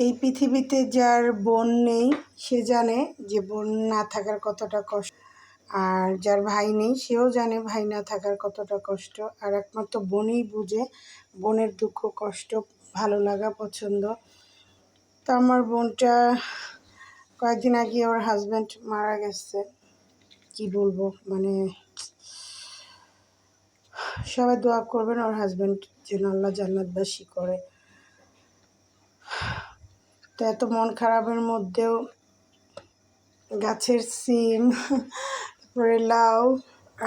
এই পৃথিবীতে যার বোন নেই, সে জানে যে বোন না থাকার কতটা কষ্ট। আর যার ভাই নেই, সেও জানে ভাই না থাকার কতটা কষ্ট। আর একমাত্র বোনই বুঝে বোনের দুঃখ, কষ্ট, ভালো লাগা, পছন্দ। তো আমার বোনটা কয়েকদিন আগে ওর হাজব্যান্ড মারা গেছে। কি বলব? মানে সবাই দোয়া করবেন ওর হাজব্যান্ড যেন আল্লাহ জান্নাতবাসী করে। তো এত মন খারাপের মধ্যেও গাছের সিম, তারপরে লাউ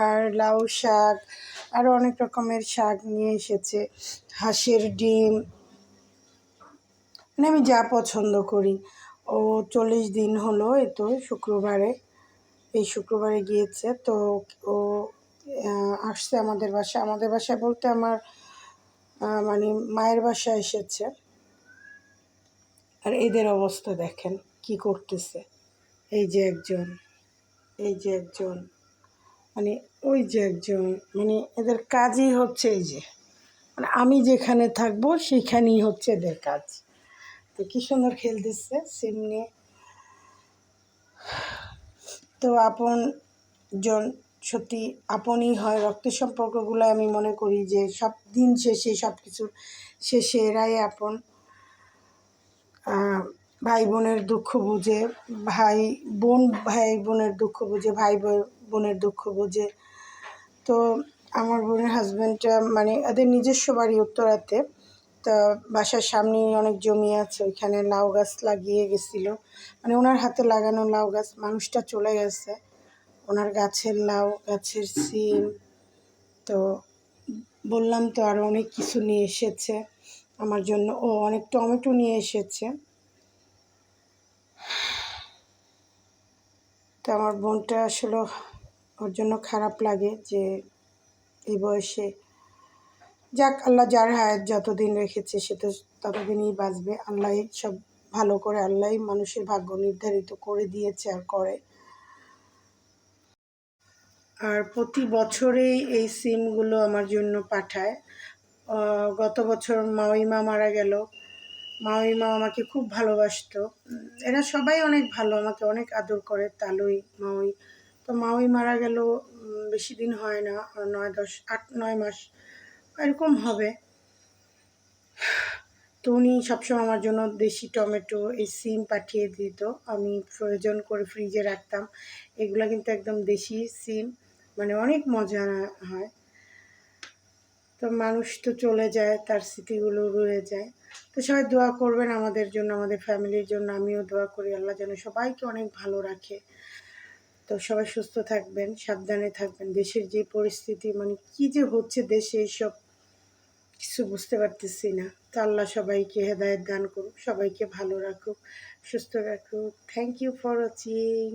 আর লাউ শাক আরও অনেক রকমের শাক নিয়ে এসেছে। হাঁসের ডিম। মানে আমি যা পছন্দ করি। ও চল্লিশ দিন হলো এ তো শুক্রবারে। এই শুক্রবারে গিয়েছে তো ও আসছে আমাদের বাসায়। আমাদের বাসায় বলতে আমার মানে মায়ের বাসায় এসেছে। আর এদের অবস্থা দেখেন, কি করতেছে। এই যে একজন, এই যে একজন মানে ওই যে একজন মানে এদের কাজই হচ্ছে এই যে। মানে আমি যেখানে থাকব সেইখানেই হচ্ছে এদের কাজ। তো কী সুন্দর খেলতেছে, সিম নিয়ে তো আপন জন, সত্যি আপনই হয় রক্তের সম্পর্কগুলো আমি মনে করি যে সব দিন শেষে সব কিছুর শেষে এরাই আপন। ভাই বোনের দুঃখ বুঝে, ভাই বোন ভাই বোনের দুঃখ বুঝে ভাই বোনের দুঃখ বুঝে। তো আমার বোনের হাজব্যান্ডটা মানে এদের নিজস্ব বাড়ি উত্তরাতে। তা বাসার সামনেই অনেক জমি আছে, ওইখানে লাউ গাছ লাগিয়ে গেছিল। মানে ওনার হাতে লাগানো লাউ গাছ, মানুষটা চলে গেছে। ওনার গাছের লাউ, গাছের সিম। তো বললাম তো আরও অনেক কিছু নিয়ে এসেছে। আমার জন্য। ও অনেক টমেটো নিয়ে এসেছে। তো আমার বোনটা আসলে ওর জন্য খারাপ লাগে যে এই বয়সে যাক, আল্লাহ যার হায়াত যতদিন রেখেছে সে তো ততদিনই বাঁচবে। আল্লাহ সব ভালো করে আল্লাহ মানুষের ভাগ্য নির্ধারিত করে দিয়েছে আর করে। আর প্রতি বছরেই এই সিমগুলো আমার জন্য পাঠায়। গত বছর মাওইমা মারা গেল। মাওইমা আমাকে খুব ভালোবাসতো। এরা সবাই অনেক ভালো, আমাকে অনেক আদর করে, তালুই মাওই তো মাওই মারা গেল বেশি দিন হয় না, নয় দশ, আট, নয় মাস। এরকম হবে। তো উনি সবসময় আমার জন্য দেশি টমেটো, এই সিম পাঠিয়ে দিত। আমি প্রয়োজন করে ফ্রিজে রাখতাম। এগুলো কিন্তু একদম দেশি সিম। মানে অনেক মজা হয়। তো মানুষ তো চলে যায়, তার স্মৃতিগুলো রয়ে যায়। তো সবাই দোয়া করবেন আমাদের জন্য, আমাদের ফ্যামিলির জন্য। আমিও দোয়া করি, আল্লাহ যেন সবাইকে অনেক ভালো রাখে। তো সবাই সুস্থ থাকবেন, সাবধানে থাকবেন। দেশের যে পরিস্থিতি মানে কি যে হচ্ছে দেশে এইসব কিছু বুঝতে পারতেছি না। তো আল্লাহ সবাইকে হেদায়ত দান করুক, সবাইকে ভালো রাখুক, সুস্থ রাখুক। Thank you for watching